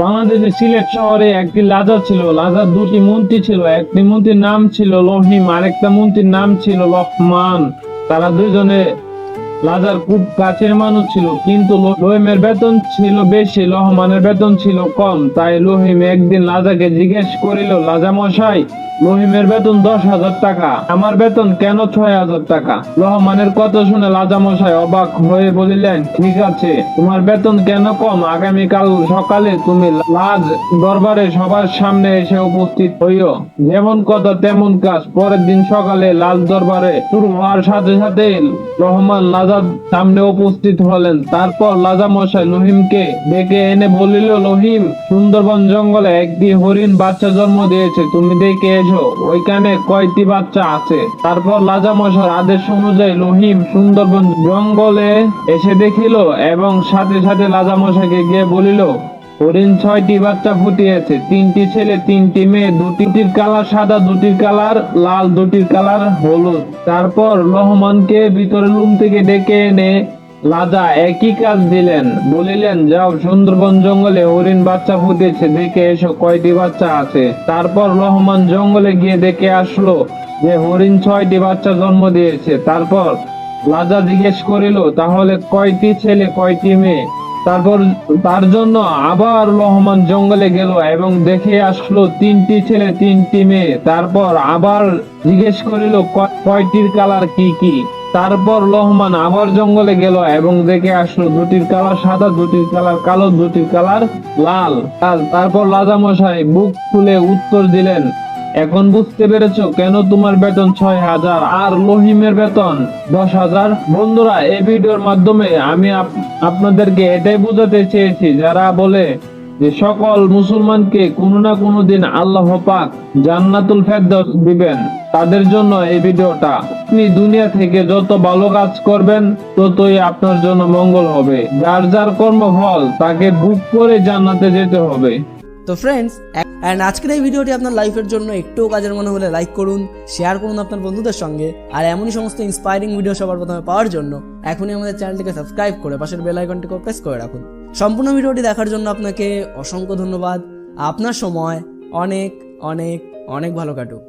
বাংলাদেশের সিলেট শহরে একটি লাজা ছিল। লাজার দুটি মন্ত্রী ছিল। একটি মন্ত্রীর নাম ছিল লহিম আরেকটা মন্ত্রীর নাম ছিল লহমান তারা দুজনে লাজার খুব কাছের মানুষ ছিল, কিন্তু লহিমের বেতন ছিল বেশি রহমানের বেতন ছিল কম। তাই লহিম একদিন লাজাকে জিজ্ঞেস করিল, লাজা মশাই, লহিমের বেতন দশ হাজার টাকা, আমার বেতন কেন ছয় হাজার টাকা? রহমানের কথা শুনে লাজা মশাই অবাক হয়ে বলিলেন, ঠিক আছে, তোমার বেতন কেন কম? আগামীকাল সকালে তুমি লাজ দরবারে সবার সামনে এসে উপস্থিত হইও। যেমন কথা, তেমন কাজ। পরের দিন সকালে লাল দরবারে শুরু হওয়ার সাথে সাথে রহমান লাজার সামনে উপস্থিত হলেন। তারপর লাজা মশাই লহিমকে ডেকে এনে বলিল লহিম সুন্দরবন জঙ্গলে একটি হরিণ বাচ্চা জন্ম দিয়েছে, তুমি দেখে এসো, ওইখানে কয়টি বাচ্চা আছে? তারপর লাজা মশার আদেশ অনুযায়ী লহিম সুন্দরবন জঙ্গলে এসে দেখিল এবং সাথে সাথে লাজা মশাইকে গিয়ে বলিল হরিণ ছয়টি বাচ্চা ফুটিয়েছে। তিনটি ছেলে, তিনটি মেয়ে, দুটির কালার সাদা, দুটির কালার লাল, দুটির কালার হলুদ। তারপর রহমানকে ভিতরে রুম থেকে ডেকে এনে লাজা একই কাজ দিলেন। বলিলেন, যাও, সুন্দরবন জঙ্গলে হরিণ বাচ্চা ফুটেছে, দেখে এসো কয়টি বাচ্চা আছে। তারপর রহমান জঙ্গলে গিয়ে দেখে আসলো যে, হরিণ ছয়টি বাচ্চা জন্ম দিয়েছে। তারপর লাজা জিজ্ঞেস করিল, তাহলে কয়টি ছেলে, কয়টি মেয়ে? তারপর তার জন্য আবার রহমান জঙ্গলে গেল এবং দেখে আসলো তিনটি ছেলে, তিনটি মেয়ে তারপর আবার জিজ্ঞেস করিল কয়টির কালার কি কি তারপর রহমান আবার জঙ্গলে গেল এবং দেখে আসলো, দুটির কালার সাদা, দুটির কালার কালো, দুটির কালার লাল লাল। তারপর রাজা মশাই বুক খুলে উত্তর দিলেন এখন বুঝতে পেরেছ কেন তোমার বেতন ছয় হাজার আর লহিমের বেতন দশ হাজার? বন্ধুরা, এই ভিডিওর মাধ্যমে আমি আপনাদেরকে এটাই বোঝাতে চেয়েছি, যারা বলে যে সকল মুসলমানকে কোনো না কোনো দিন আল্লাহ পাক জান্নাতুল ফেরদৌস দিবেন, তাদের জন্য এই ভিডিওটা। আপনি দুনিয়া থেকে যত ভালো কাজ করবেন, ততই আপনার জন্য মঙ্গল হবে। যার যার কর্ম কর্মফল, তাকে বুক করে জান্নাতে যেতে হবে। তো ফ্রেন্ডস অ্যান্ড আজকের এই ভিডিওটি আপনার লাইফের জন্য একটুও কাজের মনে হলে লাইক করুন শেয়ার করুন আপনার বন্ধুদের সঙ্গে, আর এমনই সমস্ত ইন্সপায়ারিং ভিডিও সবার প্রথমে পাওয়ার জন্য এখনই আমাদের চ্যানেলটিকে সাবস্ক্রাইব করে পাশের বেল আইকনটিকে প্রেস করে রাখুন। সম্পূর্ণ ভিডিওটি দেখার জন্য আপনাকে অসংখ্য ধন্যবাদ। আপনার সময় অনেক অনেক অনেক ভালো কাটুক।